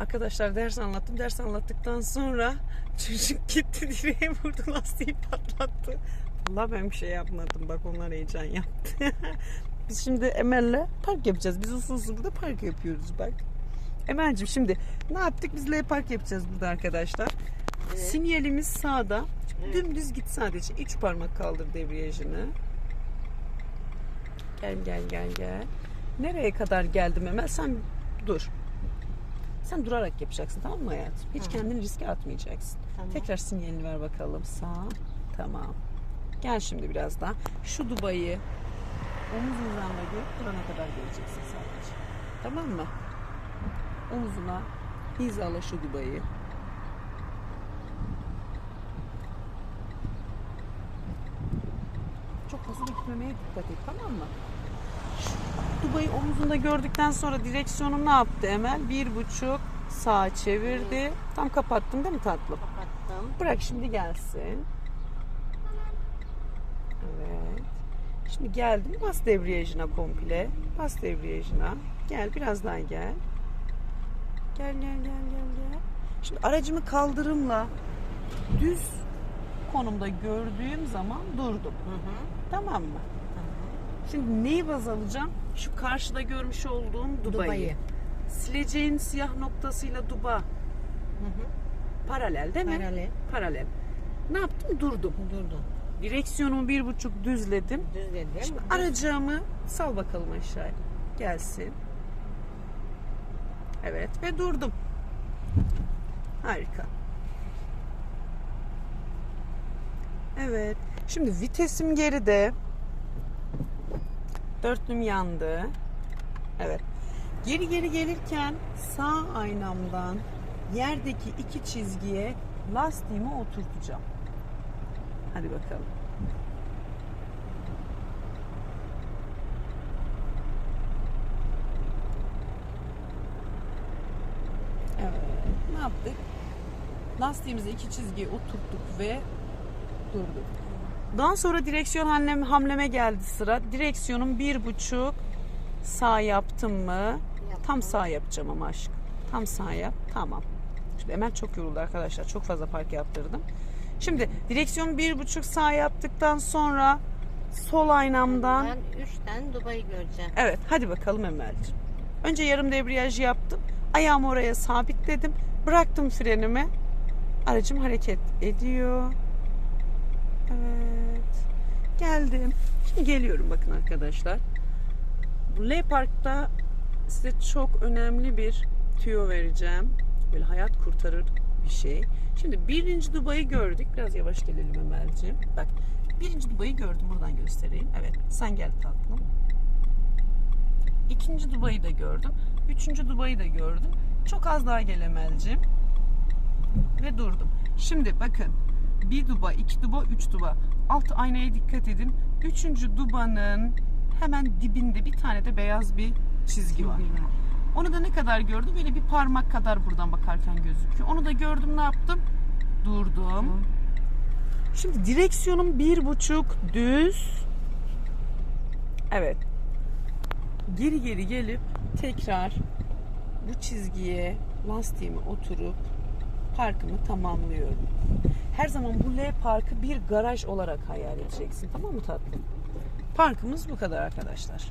Arkadaşlar ders anlattım. Ders anlattıktan sonra çocuk gitti direğe vurdu lastiği patlattı. Allah ben bir şey yapmadım. Bak onlar heyecan yaptı. Biz şimdi Emel'le park yapacağız. Biz usul usul burada park yapıyoruz bak. Emel'cim şimdi ne yaptık? Biz L park yapacağız burada arkadaşlar. Evet. Sinyalimiz sağda. Evet. Dümdüz git sadece. Üç parmak kaldır debriyajını. Gel gel gel gel. Nereye kadar geldim Emel? Sen dur. Sen durarak yapacaksın tamam mı hayatım? Hiç Hı. kendini riske atmayacaksın. Tamam. Tekrar sinyalini ver bakalım. Sağ. Tamam. Gel şimdi biraz daha. Şu dubayı omuz hizanda gör. Burana kadar geleceksin sadece. Tamam mı? Omuzuna hizala şu dubayı. Çok hızlı gitmemeye dikkat et tamam mı? Şu Dubayı omuzunda gördükten sonra direksiyonu ne yaptı Emel? Bir buçuk sağa çevirdi. Tam kapattın değil mi tatlım? Kapattım. Bırak şimdi gelsin. Evet. Şimdi geldim. Bas debriyajına komple. Bas debriyajına. Gel biraz daha gel. Gel gel gel gel gel. Şimdi aracımı kaldırımla düz konumda gördüğüm zaman durdum. Hı hı. Tamam mı? Şimdi neyi baz alacağım? Şu karşıda görmüş olduğum Dubai'yi. Dubai'yi. Sileceğin siyah noktasıyla Duba Hı hı. paralel değil mi? Paralel. Paralel. Ne yaptım? Durdum. Durdum. Direksiyonumu bir buçuk düzledim. Düzledim. Şimdi Düz- aracağımı sal bakalım aşağıya. Gelsin. Evet ve durdum. Harika. Evet. Şimdi vitesim geride. Dörtlüm yandı. Evet. Geri geri gelirken sağ aynamdan yerdeki iki çizgiye lastiğimi oturtacağım. Hadi bakalım. Evet. Ne yaptık? Lastiğimizi iki çizgiye oturttuk ve durduk. Daha sonra direksiyon hamlem, hamleme geldi sıra. Direksiyonun bir buçuk sağ yaptım mı? Tam sağ yapacağım ama aşkım. Tam sağ yap. Tamam. Şimdi Emel çok yoruldu arkadaşlar. Çok fazla park yaptırdım. Şimdi direksiyon bir buçuk sağ yaptıktan sonra sol aynamdan Ben üçten Dubai göreceğim. Evet hadi bakalım Emel'ciğim. Önce yarım debriyaj yaptım. Ayağımı oraya sabitledim. Bıraktım frenimi. Aracım hareket ediyor. Evet. Geldim. Şimdi geliyorum bakın arkadaşlar. Bu L Park'ta size çok önemli bir tüyo vereceğim. Böyle hayat kurtarır bir şey. Şimdi birinci Dubai'yi gördük. Biraz yavaş gelelim Emel'ciğim. Bak birinci Dubai'yi gördüm. Buradan göstereyim. Evet sen gel tatlım. İkinci Dubai'yi de gördüm. Üçüncü Dubai'yi de gördüm. Çok az daha gelemelcim. Ve durdum. Şimdi bakın. Bir duba, iki duba, üç duba. Alt aynaya dikkat edin. Üçüncü dubanın hemen dibinde bir tane de beyaz bir çizgi var. Onu da ne kadar gördüm? Böyle bir parmak kadar buradan bakarken gözüküyor. Onu da gördüm ne yaptım? Durdum. Şimdi direksiyonum bir buçuk düz. Evet. Geri geri gelip tekrar bu çizgiye lastiğimi oturup parkımı tamamlıyorum. Her zaman bu L parkı bir garaj olarak hayal edeceksin. Tamam mı tatlım? Parkımız bu kadar arkadaşlar.